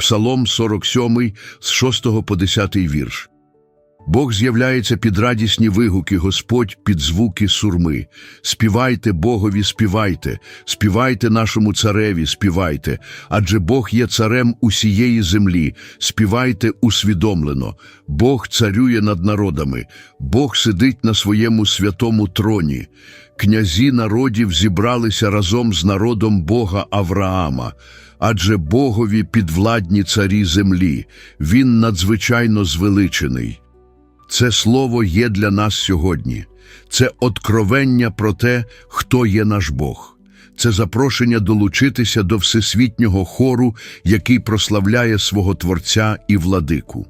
Псалом 47 з 6 по 10 вірш. Бог з'являється під радісні вигуки, Господь під звуки сурми. Співайте Богові, співайте, співайте нашому цареві, співайте, адже Бог є царем усієї землі. Співайте усвідомлено. Бог царює над народами, Бог сидить на своєму святому троні. Князі народів зібралися разом з народом Бога Авраама. Адже Богові підвладні царі землі, Він надзвичайно звеличений. Це слово є для нас сьогодні. Це откровення про те, хто є наш Бог. Це запрошення долучитися до всесвітнього хору, який прославляє свого Творця і владику.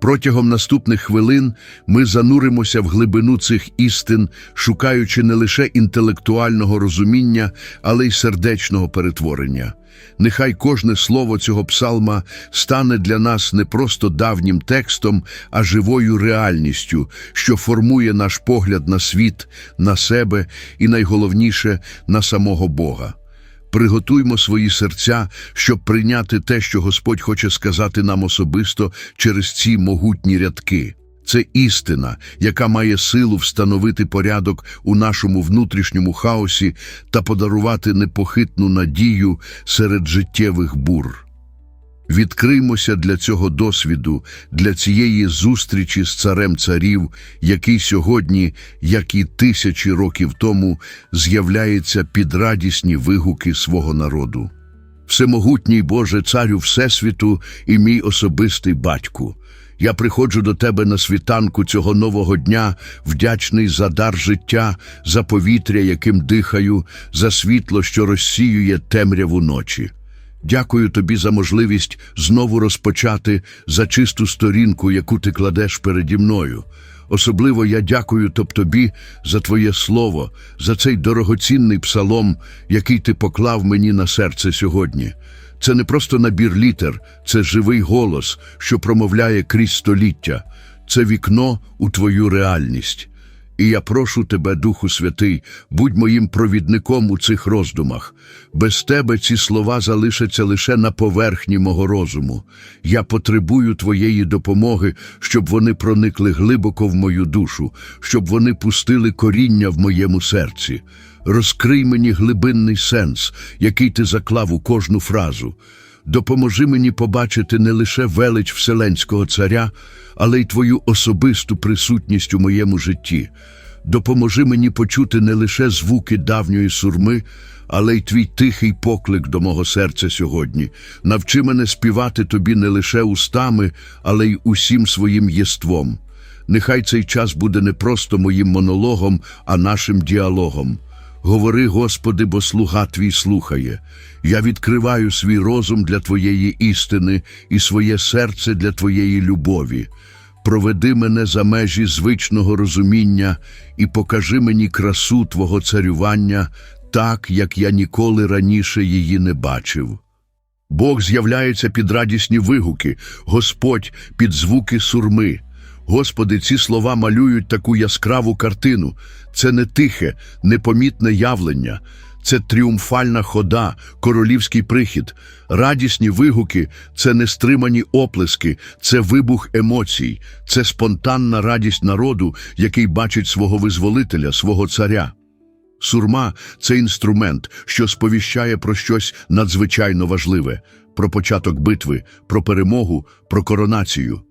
Протягом наступних хвилин ми зануримося в глибину цих істин, шукаючи не лише інтелектуального розуміння, але й сердечного перетворення. Нехай кожне слово цього псалма стане для нас не просто давнім текстом, а живою реальністю, що формує наш погляд на світ, на себе і, найголовніше, на самого Бога. Приготуймо свої серця, щоб прийняти те, що Господь хоче сказати нам особисто через ці могутні рядки. Це істина, яка має силу встановити порядок у нашому внутрішньому хаосі та подарувати непохитну надію серед життєвих бур. Відкриймося для цього досвіду, для цієї зустрічі з царем царів, який сьогодні, як і тисячі років тому, з'являється під радісні вигуки свого народу. Всемогутній Боже, царю Всесвіту і мій особистий батьку. Я приходжу до тебе на світанку цього нового дня, вдячний за дар життя, за повітря, яким дихаю, за світло, що розсіює темряву ночі. Дякую тобі за можливість знову розпочати за чисту сторінку, яку ти кладеш переді мною. Особливо я дякую тоб тобі за твоє слово, за цей дорогоцінний псалом, який ти поклав мені на серце сьогодні. Це не просто набір літер, це живий голос, що промовляє крізь століття. Це вікно у твою реальність. І я прошу тебе, Духу Святий, будь моїм провідником у цих роздумах. Без тебе ці слова залишаться лише на поверхні мого розуму. Я потребую твоєї допомоги, щоб вони проникли глибоко в мою душу, щоб вони пустили коріння в моєму серці. Розкрий мені глибинний сенс, який ти заклав у кожну фразу. Допоможи мені побачити не лише велич Вселенського Царя, але й Твою особисту присутність у моєму житті. Допоможи мені почути не лише звуки давньої сурми, але й твій тихий поклик до мого серця сьогодні. Навчи мене співати тобі не лише устами, але й усім своїм єством. Нехай цей час буде не просто моїм монологом, а нашим діалогом. Говори, Господи, бо слуга твій слухає. Я відкриваю свій розум для Твоєї істини і своє серце для Твоєї любові. Проведи мене за межі звичного розуміння і покажи мені красу Твого царювання так, як я ніколи раніше її не бачив. Бог з'являється під радісні вигуки, Господь під звуки сурми. Господи, ці слова малюють таку яскраву картину. Це не тихе, непомітне явлення, це тріумфальна хода, королівський прихід, радісні вигуки, це нестримані оплески, це вибух емоцій, це спонтанна радість народу, який бачить свого визволителя, свого царя. Сурма це інструмент, що сповіщає про щось надзвичайно важливе, про початок битви, про перемогу, про коронацію.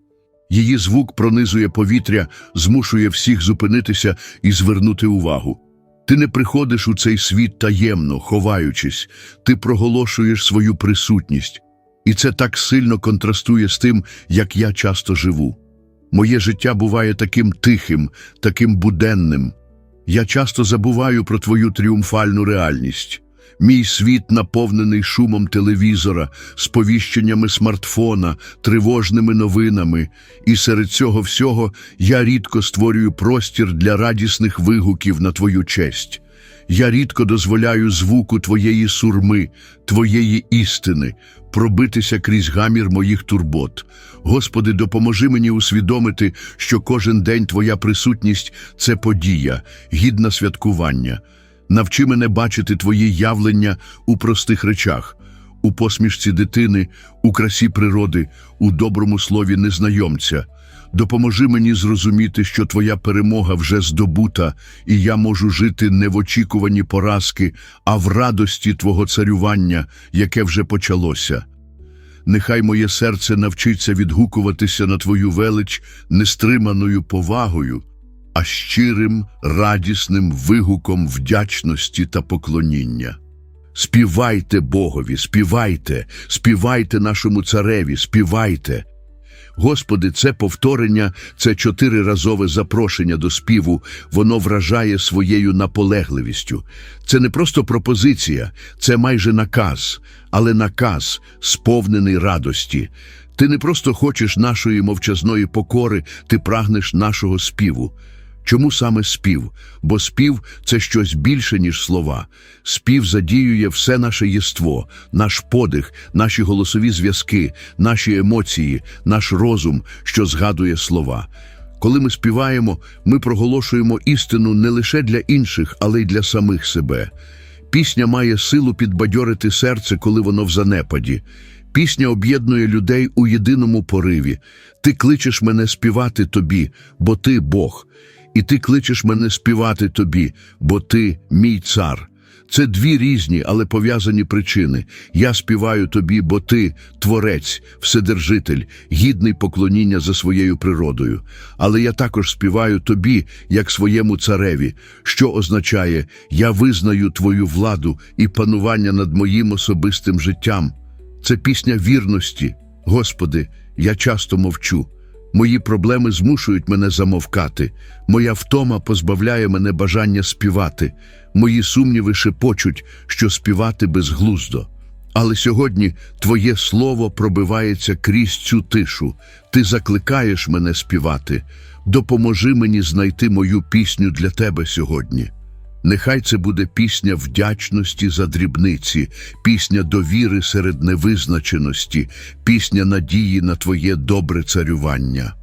Її звук пронизує повітря, змушує всіх зупинитися і звернути увагу. Ти не приходиш у цей світ таємно, ховаючись, ти проголошуєш свою присутність. І це так сильно контрастує з тим, як я часто живу. Моє життя буває таким тихим, таким буденним. Я часто забуваю про твою тріумфальну реальність. Мій світ наповнений шумом телевізора, сповіщеннями смартфона, тривожними новинами, і серед цього всього я рідко створюю простір для радісних вигуків на твою честь. Я рідко дозволяю звуку твоєї сурми, твоєї істини пробитися крізь гамір моїх турбот. Господи, допоможи мені усвідомити, що кожен день Твоя присутність це подія, гідна святкування. Навчи мене бачити Твої явлення у простих речах, у посмішці дитини, у красі природи, у доброму слові незнайомця. Допоможи мені зрозуміти, що твоя перемога вже здобута, і я можу жити не в очікуванні поразки, а в радості Твого царювання, яке вже почалося. Нехай моє серце навчиться відгукуватися на Твою велич нестриманою повагою, а щирим, радісним вигуком вдячності та поклоніння. Співайте Богові, співайте, співайте нашому цареві, співайте. Господи, це повторення, це чотириразове запрошення до співу, воно вражає своєю наполегливістю. Це не просто пропозиція, це майже наказ, але наказ, сповнений радості. Ти не просто хочеш нашої мовчазної покори, ти прагнеш нашого співу. Чому саме спів? Бо спів це щось більше, ніж слова. Спів задіює все наше єство, наш подих, наші голосові зв'язки, наші емоції, наш розум, що згадує слова. Коли ми співаємо, ми проголошуємо істину не лише для інших, але й для самих себе. Пісня має силу підбадьорити серце, коли воно в занепаді. Пісня об'єднує людей у єдиному пориві. Ти кличеш мене співати тобі, бо ти Бог. І ти кличеш мене співати тобі, бо ти мій цар. Це дві різні, але пов'язані причини. Я співаю тобі, бо ти творець, вседержитель, гідний поклоніння за своєю природою. Але я також співаю тобі, як своєму цареві, що означає, я визнаю твою владу і панування над моїм особистим життям. Це пісня вірності. Господи, я часто мовчу. Мої проблеми змушують мене замовкати, моя втома позбавляє мене бажання співати, мої сумніви шепочуть, що співати безглуздо. Але сьогодні Твоє слово пробивається крізь цю тишу. Ти закликаєш мене співати. Допоможи мені знайти мою пісню для Тебе сьогодні. Нехай це буде пісня вдячності за дрібниці, пісня довіри серед невизначеності, пісня надії на Твоє добре царювання.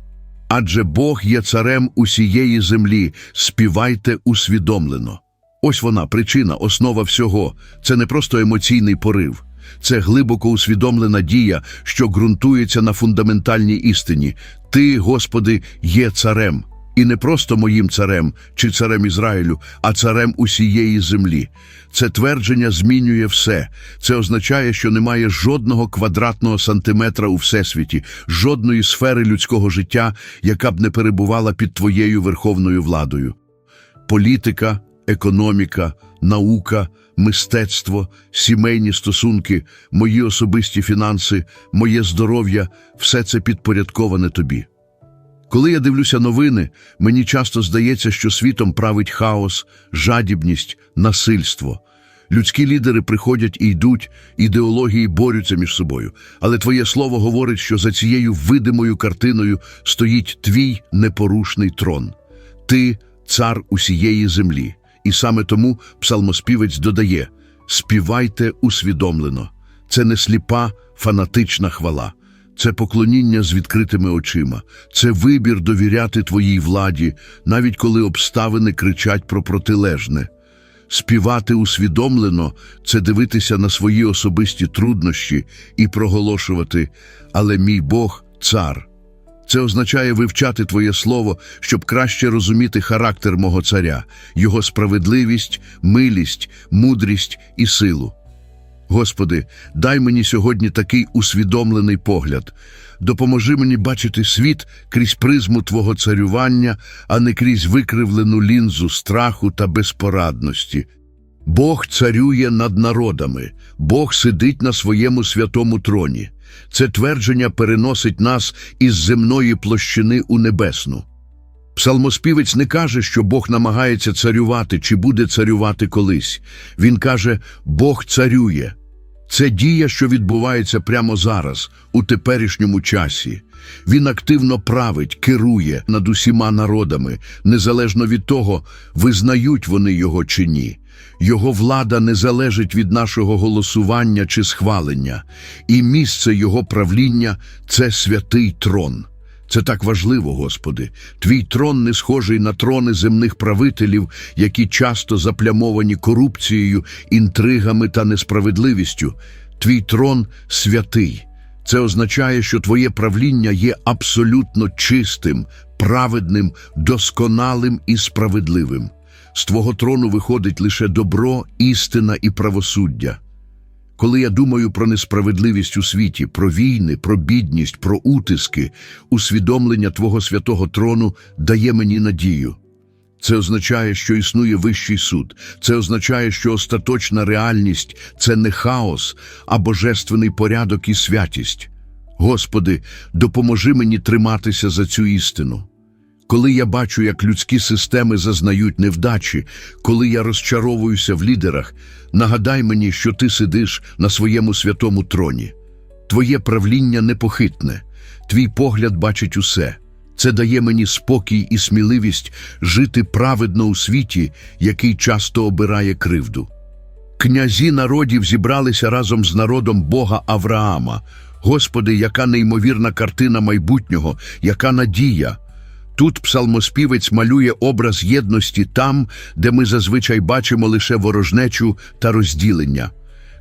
Адже Бог є царем усієї землі, співайте усвідомлено. Ось вона, причина, основа всього. Це не просто емоційний порив. Це глибоко усвідомлена дія, що ґрунтується на фундаментальній істині. Ти, Господи, є царем. І не просто моїм царем чи царем Ізраїлю, а царем усієї землі. Це твердження змінює все. Це означає, що немає жодного квадратного сантиметра у всесвіті, жодної сфери людського життя, яка б не перебувала під твоєю верховною владою. Політика, економіка, наука, мистецтво, сімейні стосунки, мої особисті фінанси, моє здоров'я все це підпорядковане тобі. Коли я дивлюся новини, мені часто здається, що світом править хаос, жадібність, насильство. Людські лідери приходять і йдуть, ідеології борються між собою. Але твоє слово говорить, що за цією видимою картиною стоїть твій непорушний трон. Ти цар усієї землі. І саме тому псалмоспівець додає: співайте усвідомлено. Це не сліпа, фанатична хвала. Це поклоніння з відкритими очима, це вибір довіряти твоїй владі, навіть коли обставини кричать про протилежне. Співати усвідомлено це дивитися на свої особисті труднощі і проголошувати, але мій Бог цар. Це означає вивчати Твоє слово, щоб краще розуміти характер мого царя, його справедливість, милість, мудрість і силу. Господи, дай мені сьогодні такий усвідомлений погляд. Допоможи мені бачити світ крізь призму Твого царювання, а не крізь викривлену лінзу страху та безпорадності. Бог царює над народами, Бог сидить на своєму святому троні. Це твердження переносить нас із земної площини у небесну. Псалмоспівець не каже, що Бог намагається царювати чи буде царювати колись. Він каже, Бог царює. Це дія, що відбувається прямо зараз, у теперішньому часі. Він активно править, керує над усіма народами, незалежно від того, визнають вони його чи ні. Його влада не залежить від нашого голосування чи схвалення, і місце його правління це святий трон. Це так важливо, Господи. Твій трон не схожий на трони земних правителів, які часто заплямовані корупцією, інтригами та несправедливістю. Твій трон святий. Це означає, що твоє правління є абсолютно чистим, праведним, досконалим і справедливим. З твого трону виходить лише добро, істина і правосуддя. Коли я думаю про несправедливість у світі, про війни, про бідність, про утиски, усвідомлення Твого святого трону дає мені надію. Це означає, що існує вищий суд. Це означає, що остаточна реальність це не хаос, а божественний порядок і святість. Господи, допоможи мені триматися за цю істину. Коли я бачу, як людські системи зазнають невдачі, коли я розчаровуюся в лідерах, нагадай мені, що ти сидиш на своєму святому троні. Твоє правління непохитне, твій погляд бачить усе. Це дає мені спокій і сміливість жити праведно у світі, який часто обирає кривду. Князі народів зібралися разом з народом Бога Авраама. Господи, яка неймовірна картина майбутнього, яка надія! Тут псалмоспівець малює образ єдності там, де ми зазвичай бачимо лише ворожнечу та розділення.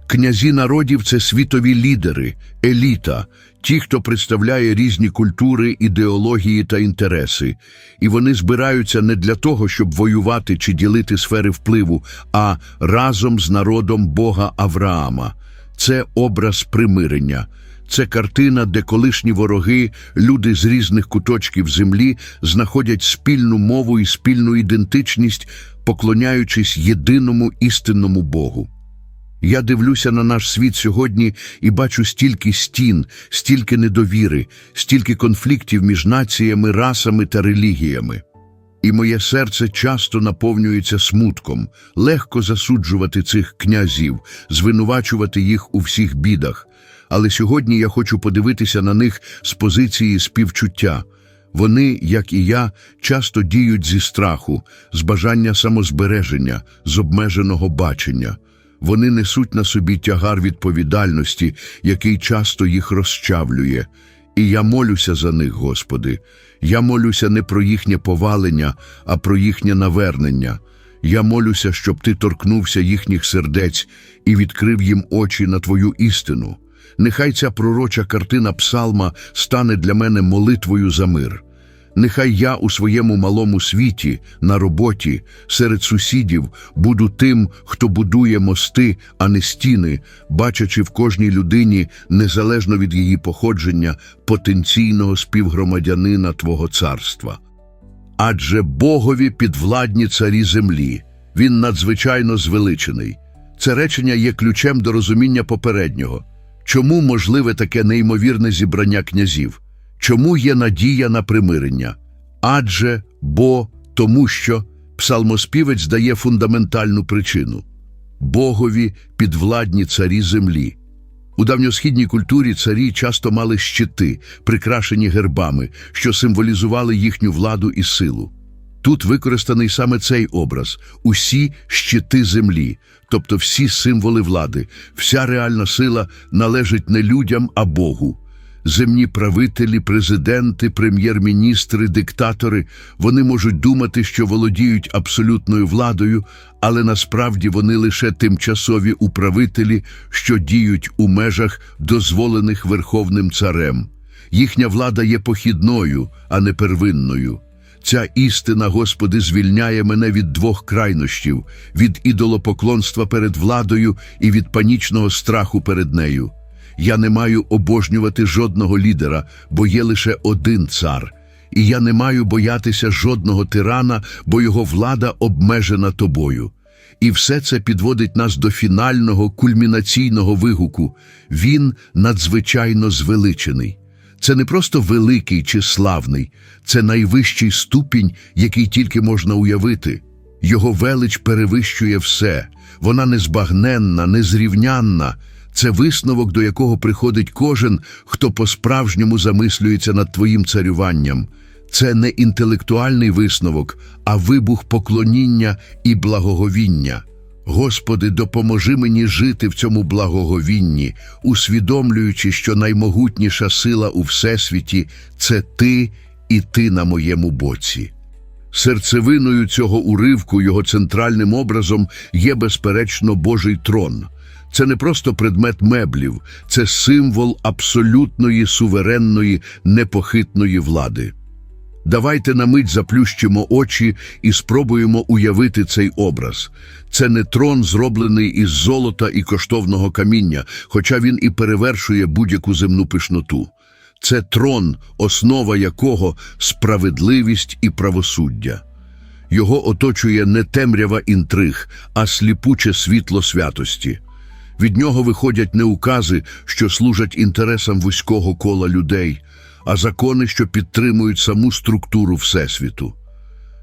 Князі народів це світові лідери, еліта, ті, хто представляє різні культури, ідеології та інтереси. І вони збираються не для того, щоб воювати чи ділити сфери впливу, а разом з народом Бога Авраама. Це образ примирення. Це картина, де колишні вороги, люди з різних куточків землі, знаходять спільну мову і спільну ідентичність, поклоняючись єдиному істинному Богу. Я дивлюся на наш світ сьогодні і бачу стільки стін, стільки недовіри, стільки конфліктів між націями, расами та релігіями. І моє серце часто наповнюється смутком, легко засуджувати цих князів, звинувачувати їх у всіх бідах. Але сьогодні я хочу подивитися на них з позиції співчуття. Вони, як і я, часто діють зі страху, з бажання самозбереження, з обмеженого бачення. Вони несуть на собі тягар відповідальності, який часто їх розчавлює. І я молюся за них, Господи. Я молюся не про їхнє повалення, а про їхнє навернення. Я молюся, щоб Ти торкнувся їхніх сердець і відкрив їм очі на Твою істину. Нехай ця пророча картина псалма стане для мене молитвою за мир. Нехай я у своєму малому світі, на роботі, серед сусідів буду тим, хто будує мости, а не стіни, бачачи в кожній людині, незалежно від її походження, потенційного співгромадянина Твого царства. Адже Богові підвладні царі землі, він надзвичайно звеличений. Це речення є ключем до розуміння попереднього. Чому можливе таке неймовірне зібрання князів? Чому є надія на примирення? Адже, бо, тому що псалмоспівець дає фундаментальну причину Богові підвладні царі землі. У давньосхідній культурі царі часто мали щити, прикрашені гербами, що символізували їхню владу і силу. Тут використаний саме цей образ усі щити землі, тобто всі символи влади, вся реальна сила належить не людям, а Богу. Земні правителі, президенти, прем'єр-міністри, диктатори вони можуть думати, що володіють абсолютною владою, але насправді вони лише тимчасові управителі, що діють у межах, дозволених Верховним Царем. Їхня влада є похідною, а не первинною. Ця істина, Господи, звільняє мене від двох крайнощів, від ідолопоклонства перед владою і від панічного страху перед нею. Я не маю обожнювати жодного лідера, бо є лише один цар. І я не маю боятися жодного тирана, бо його влада обмежена тобою. І все це підводить нас до фінального кульмінаційного вигуку. Він надзвичайно звеличений. Це не просто великий чи славний, це найвищий ступінь, який тільки можна уявити. Його велич перевищує все, вона незбагненна, незрівнянна. Це висновок, до якого приходить кожен, хто по-справжньому замислюється над твоїм царюванням. Це не інтелектуальний висновок, а вибух поклоніння і благоговіння. Господи, допоможи мені жити в цьому благоговінні, усвідомлюючи, що наймогутніша сила у Всесвіті це Ти і Ти на моєму боці. Серцевиною цього уривку, його центральним образом, є, безперечно, Божий трон. Це не просто предмет меблів, це символ абсолютної суверенної, непохитної влади. Давайте на мить заплющимо очі і спробуємо уявити цей образ. Це не трон, зроблений із золота і коштовного каміння, хоча він і перевершує будь-яку земну пишноту. Це трон, основа якого справедливість і правосуддя. Його оточує не темрява інтриг, а сліпуче світло святості. Від нього виходять не укази, що служать інтересам вузького кола людей, а закони, що підтримують саму структуру Всесвіту.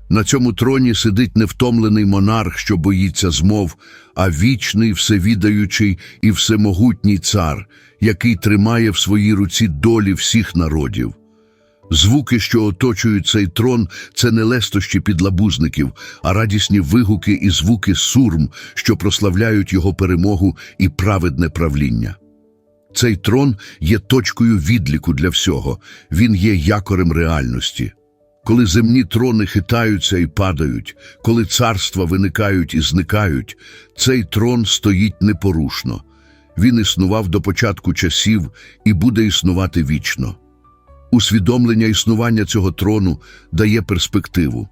На цьому троні сидить невтомлений монарх, що боїться змов, а вічний, всевідаючий і всемогутній цар, який тримає в своїй руці долі всіх народів. Звуки, що оточують цей трон, це не лестощі підлабузників, а радісні вигуки і звуки сурм, що прославляють його перемогу і праведне правління. Цей трон є точкою відліку для всього, він є якорем реальності. Коли земні трони хитаються і падають, коли царства виникають і зникають, цей трон стоїть непорушно. Він існував до початку часів і буде існувати вічно. Усвідомлення існування цього трону дає перспективу.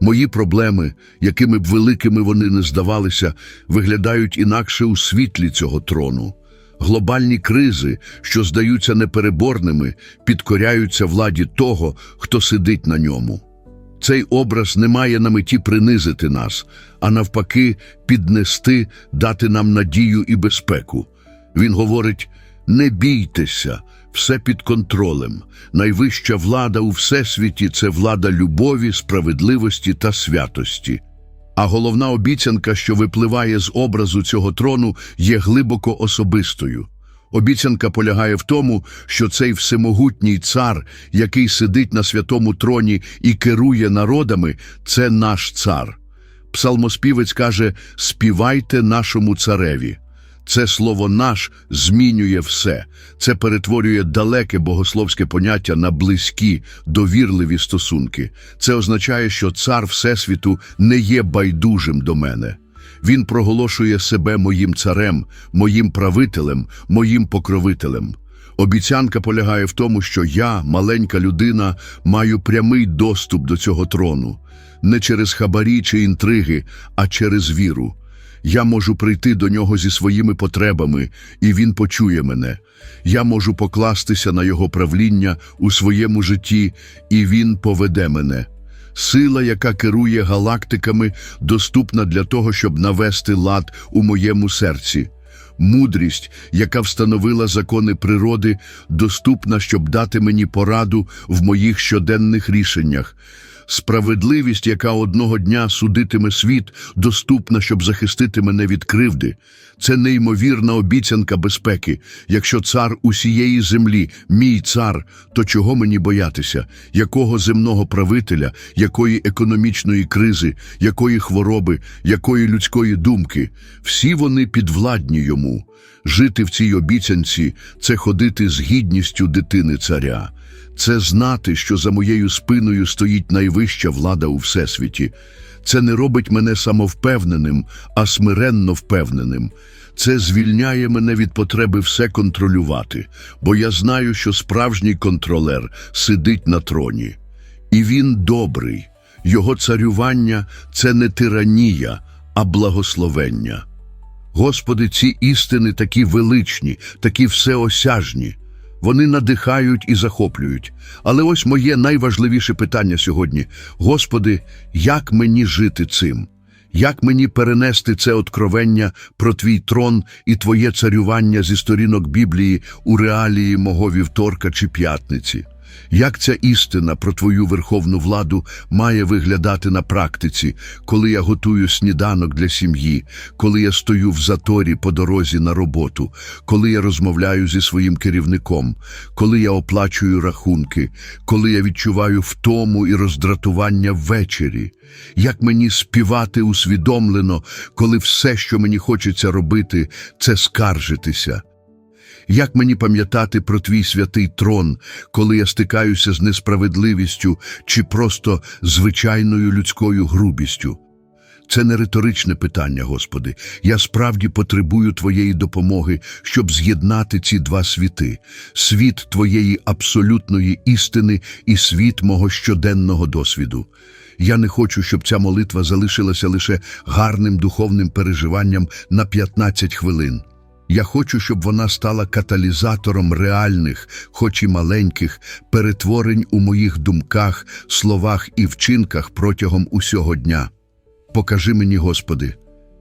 Мої проблеми, якими б великими вони не здавалися, виглядають інакше у світлі цього трону. Глобальні кризи, що здаються непереборними, підкоряються владі того, хто сидить на ньому. Цей образ не має на меті принизити нас, а навпаки, піднести, дати нам надію і безпеку. Він говорить: не бійтеся, все під контролем. Найвища влада у всесвіті це влада любові, справедливості та святості. А головна обіцянка, що випливає з образу цього трону, є глибоко особистою. Обіцянка полягає в тому, що цей всемогутній цар, який сидить на святому троні і керує народами, це наш цар. Псалмоспівець каже: співайте нашому цареві. Це слово наш змінює все. Це перетворює далеке богословське поняття на близькі, довірливі стосунки. Це означає, що цар Всесвіту не є байдужим до мене. Він проголошує себе моїм царем, моїм правителем, моїм покровителем. Обіцянка полягає в тому, що я, маленька людина, маю прямий доступ до цього трону, не через хабарі чи інтриги, а через віру. Я можу прийти до нього зі своїми потребами, і він почує мене. Я можу покластися на його правління у своєму житті, і він поведе мене. Сила, яка керує галактиками, доступна для того, щоб навести лад у моєму серці. Мудрість, яка встановила закони природи, доступна, щоб дати мені пораду в моїх щоденних рішеннях. Справедливість, яка одного дня судитиме світ, доступна, щоб захистити мене від кривди. Це неймовірна обіцянка безпеки. Якщо цар усієї землі, мій цар, то чого мені боятися? Якого земного правителя, якої економічної кризи, якої хвороби, якої людської думки? Всі вони підвладні йому. Жити в цій обіцянці це ходити з гідністю дитини царя. Це знати, що за моєю спиною стоїть найвища влада у всесвіті. Це не робить мене самовпевненим, а смиренно впевненим. Це звільняє мене від потреби все контролювати, бо я знаю, що справжній контролер сидить на троні. І він добрий. Його царювання це не тиранія, а благословення. Господи, ці істини такі величні, такі всеосяжні. Вони надихають і захоплюють. Але ось моє найважливіше питання сьогодні: Господи, як мені жити цим? Як мені перенести це откровення про твій трон і твоє царювання зі сторінок Біблії у реалії мого вівторка чи п'ятниці? Як ця істина про твою верховну владу має виглядати на практиці, коли я готую сніданок для сім'ї, коли я стою в заторі по дорозі на роботу, коли я розмовляю зі своїм керівником, коли я оплачую рахунки, коли я відчуваю втому і роздратування ввечері? Як мені співати усвідомлено, коли все, що мені хочеться робити, це скаржитися? Як мені пам'ятати про твій святий трон, коли я стикаюся з несправедливістю чи просто звичайною людською грубістю? Це не риторичне питання, Господи. Я справді потребую Твоєї допомоги, щоб з'єднати ці два світи: світ Твоєї абсолютної істини і світ мого щоденного досвіду. Я не хочу, щоб ця молитва залишилася лише гарним духовним переживанням на 15 хвилин. Я хочу, щоб вона стала каталізатором реальних, хоч і маленьких, перетворень у моїх думках, словах і вчинках протягом усього дня. Покажи мені, Господи,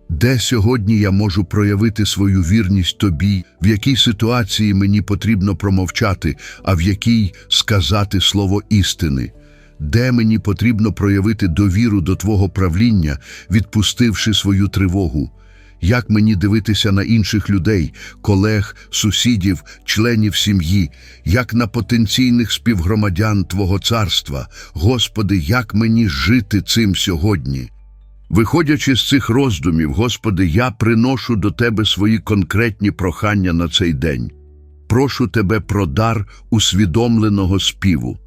де сьогодні я можу проявити свою вірність Тобі, в якій ситуації мені потрібно промовчати, а в якій сказати слово істини, де мені потрібно проявити довіру до Твого правління, відпустивши свою тривогу. Як мені дивитися на інших людей, колег, сусідів, членів сім'ї, як на потенційних співгромадян Твого царства? Господи, як мені жити цим сьогодні? Виходячи з цих роздумів, Господи, я приношу до Тебе свої конкретні прохання на цей день. Прошу Тебе про дар усвідомленого співу.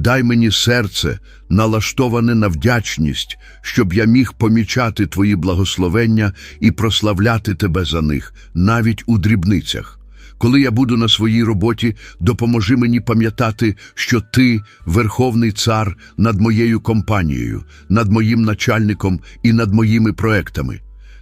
Дай мені серце, налаштоване на вдячність, щоб я міг помічати Твої благословення і прославляти Тебе за них, навіть у дрібницях. Коли я буду на своїй роботі, допоможи мені пам'ятати, що Ти – Верховний Цар над моєю компанією, над моїм начальником і над моїми проектами.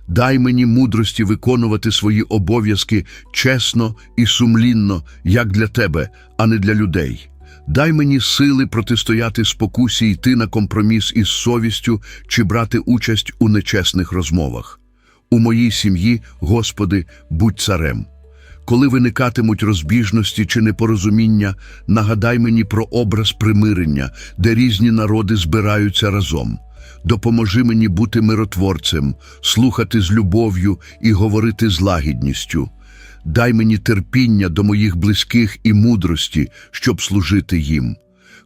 Дай мені мудрості виконувати свої обов'язки чесно і сумлінно, як для Тебе, а не для людей. Дай мені сили протистояти спокусі йти на компроміс із совістю чи брати участь у нечесних розмовах. У моїй сім'ї, Господи, будь царем. Коли виникатимуть розбіжності чи непорозуміння, нагадай мені про образ примирення, де різні народи збираються разом. Допоможи мені бути миротворцем, слухати з любов'ю і говорити з лагідністю. Дай мені терпіння до моїх близьких і мудрості, щоб служити їм.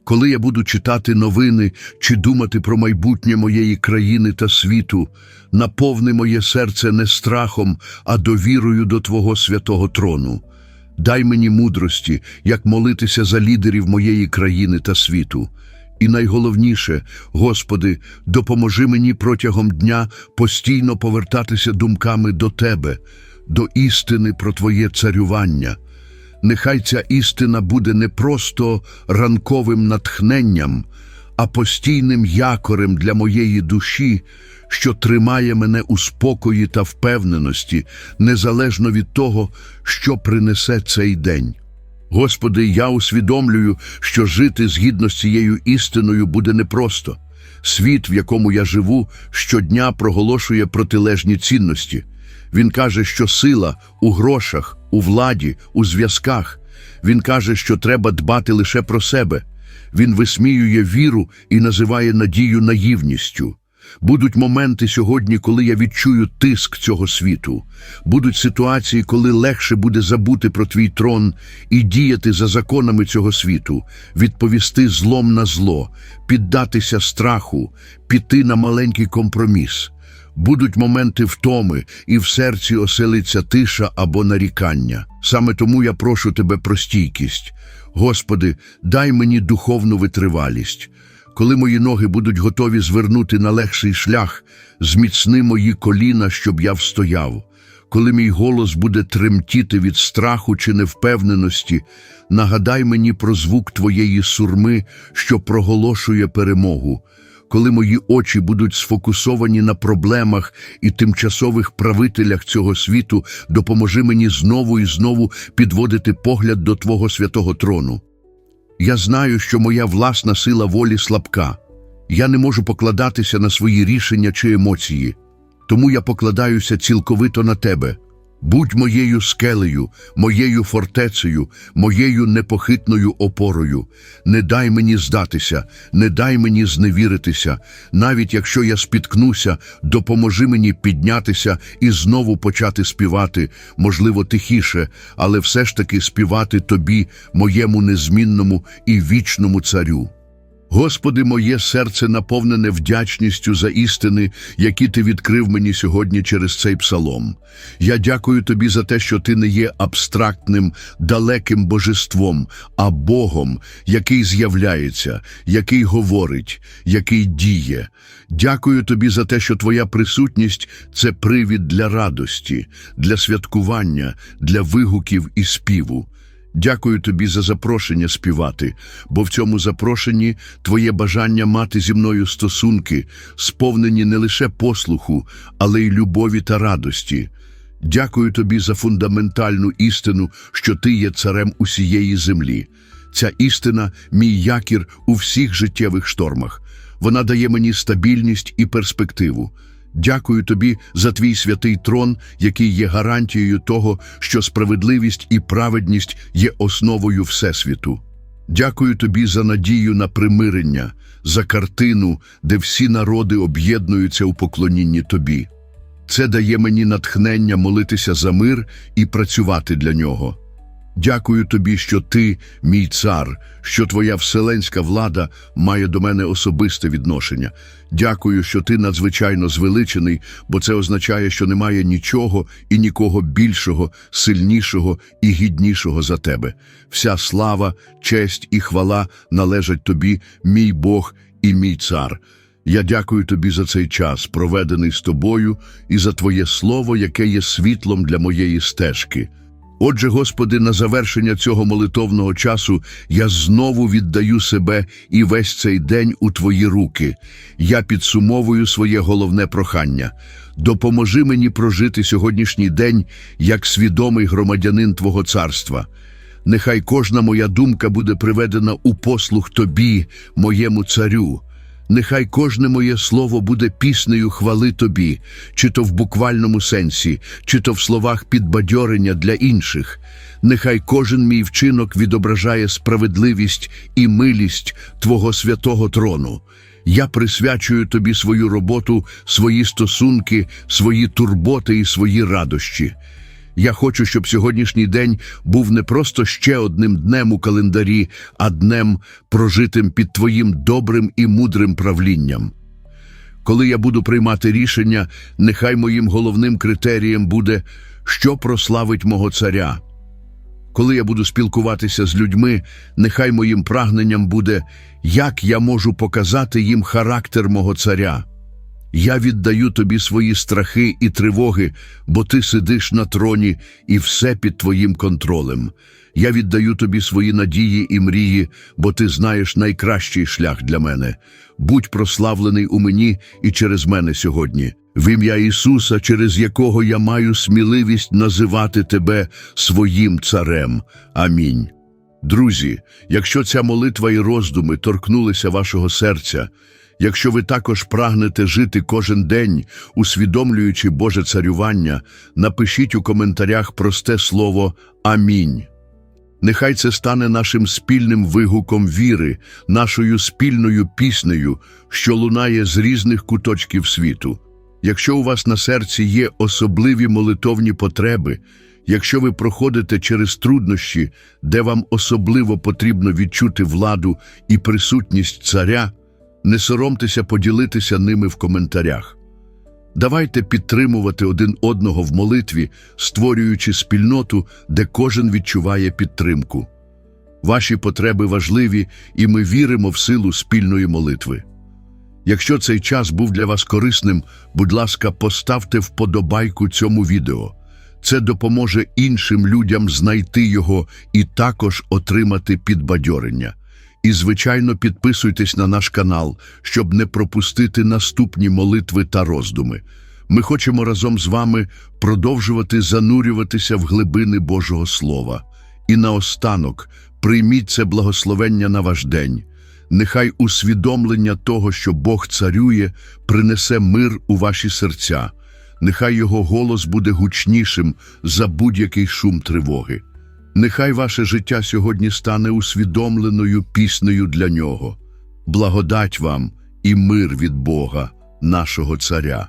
Коли я буду читати новини чи думати про майбутнє моєї країни та світу, наповни моє серце не страхом, а довірою до Твого святого трону. Дай мені мудрості, як молитися за лідерів моєї країни та світу. І найголовніше, Господи, допоможи мені протягом дня постійно повертатися думками до Тебе, до істини про Твоє царювання. Нехай ця істина буде не просто ранковим натхненням, а постійним якорем для моєї душі, що тримає мене у спокої та впевненості, незалежно від того, що принесе цей день. Господи, я усвідомлюю, що жити згідно з цією істиною буде непросто. Світ, в якому я живу, щодня проголошує протилежні цінності. Він каже, що сила у грошах, у владі, у зв'язках. Він каже, що треба дбати лише про себе. Він висміює віру і називає надію наївністю. Будуть моменти сьогодні, коли я відчую тиск цього світу. Будуть ситуації, коли легше буде забути про твій трон і діяти за законами цього світу, відповісти злом на зло, піддатися страху, піти на маленький компроміс. Будуть моменти втоми, і в серці оселиться тиша або нарікання. Саме тому я прошу тебе про стійкість. Господи, дай мені духовну витривалість. Коли мої ноги будуть готові звернути на легший шлях, зміцни мої коліна, щоб я встояв. Коли мій голос буде тремтіти від страху чи невпевненості, нагадай мені про звук твоєї сурми, що проголошує перемогу. Коли мої очі будуть сфокусовані на проблемах і тимчасових правителях цього світу, допоможи мені знову і знову підводити погляд до Твого святого трону. Я знаю, що моя власна сила волі слабка. Я не можу покладатися на свої рішення чи емоції, тому я покладаюся цілковито на тебе. Будь моєю скелею, моєю фортецею, моєю непохитною опорою. Не дай мені здатися, не дай мені зневіритися. Навіть якщо я спіткнуся, допоможи мені піднятися і знову почати співати, можливо, тихіше, але все ж таки співати тобі, моєму незмінному і вічному царю. Господи, моє серце наповнене вдячністю за істини, які Ти відкрив мені сьогодні через цей псалом. Я дякую Тобі за те, що Ти не є абстрактним, далеким божеством, а Богом, який з'являється, який говорить, який діє. Дякую Тобі за те, що Твоя присутність це привід для радості, для святкування, для вигуків і співу. Дякую тобі за запрошення співати, бо в цьому запрошенні твоє бажання мати зі мною стосунки, сповнені не лише послуху, але й любові та радості. Дякую тобі за фундаментальну істину, що ти є царем усієї землі. Ця істина мій якір у всіх життєвих штормах. Вона дає мені стабільність і перспективу. Дякую тобі за твій святий трон, який є гарантією того, що справедливість і праведність є основою Всесвіту. Дякую тобі за надію на примирення, за картину, де всі народи об'єднуються у поклонінні тобі. Це дає мені натхнення молитися за мир і працювати для нього. Дякую тобі, що ти, мій цар, що твоя вселенська влада має до мене особисте відношення. Дякую, що ти надзвичайно звеличений, бо це означає, що немає нічого і нікого більшого, сильнішого і гіднішого за тебе. Вся слава, честь і хвала належать тобі, мій Бог і мій цар. Я дякую тобі за цей час, проведений з тобою, і за твоє слово, яке є світлом для моєї стежки. Отже, Господи, на завершення цього молитовного часу я знову віддаю себе і весь цей день у Твої руки. Я підсумовую своє головне прохання. Допоможи мені прожити сьогоднішній день як свідомий громадянин Твого царства. Нехай кожна моя думка буде приведена у послух Тобі, моєму царю. Нехай кожне моє слово буде піснею хвали тобі, чи то в буквальному сенсі, чи то в словах підбадьорення для інших. Нехай кожен мій вчинок відображає справедливість і милість Твого святого трону. Я присвячую тобі свою роботу, свої стосунки, свої турботи і свої радощі. Я хочу, щоб сьогоднішній день був не просто ще одним днем у календарі, а днем, прожитим під твоїм добрим і мудрим правлінням. Коли я буду приймати рішення, нехай моїм головним критерієм буде, що прославить мого царя. Коли я буду спілкуватися з людьми, нехай моїм прагненням буде, як я можу показати їм характер мого царя. Я віддаю тобі свої страхи і тривоги, бо ти сидиш на троні і все під твоїм контролем. Я віддаю тобі свої надії і мрії, бо ти знаєш найкращий шлях для мене. Будь прославлений у мені і через мене сьогодні. В ім'я Ісуса, через якого я маю сміливість називати тебе своїм царем. Амінь. Друзі, якщо ця молитва і роздуми торкнулися вашого серця, Якщо ви також прагнете жити кожен день, усвідомлюючи Боже царювання, напишіть у коментарях просте слово Амінь. Нехай це стане нашим спільним вигуком віри, нашою спільною піснею, що лунає з різних куточків світу. Якщо у вас на серці є особливі молитовні потреби, якщо ви проходите через труднощі, де вам особливо потрібно відчути владу і присутність царя, не соромтеся поділитися ними в коментарях. Давайте підтримувати один одного в молитві, створюючи спільноту, де кожен відчуває підтримку. Ваші потреби важливі, і ми віримо в силу спільної молитви. Якщо цей час був для вас корисним, будь ласка, поставте вподобайку цьому відео. Це допоможе іншим людям знайти його і також отримати підбадьорення. І, звичайно, підписуйтесь на наш канал, щоб не пропустити наступні молитви та роздуми. Ми хочемо разом з вами продовжувати занурюватися в глибини Божого Слова. І наостанок прийміть це благословення на ваш день. Нехай усвідомлення того, що Бог царює, принесе мир у ваші серця. Нехай його голос буде гучнішим за будь-який шум тривоги. Нехай ваше життя сьогодні стане усвідомленою піснею для нього. Благодать вам і мир від Бога, нашого Царя.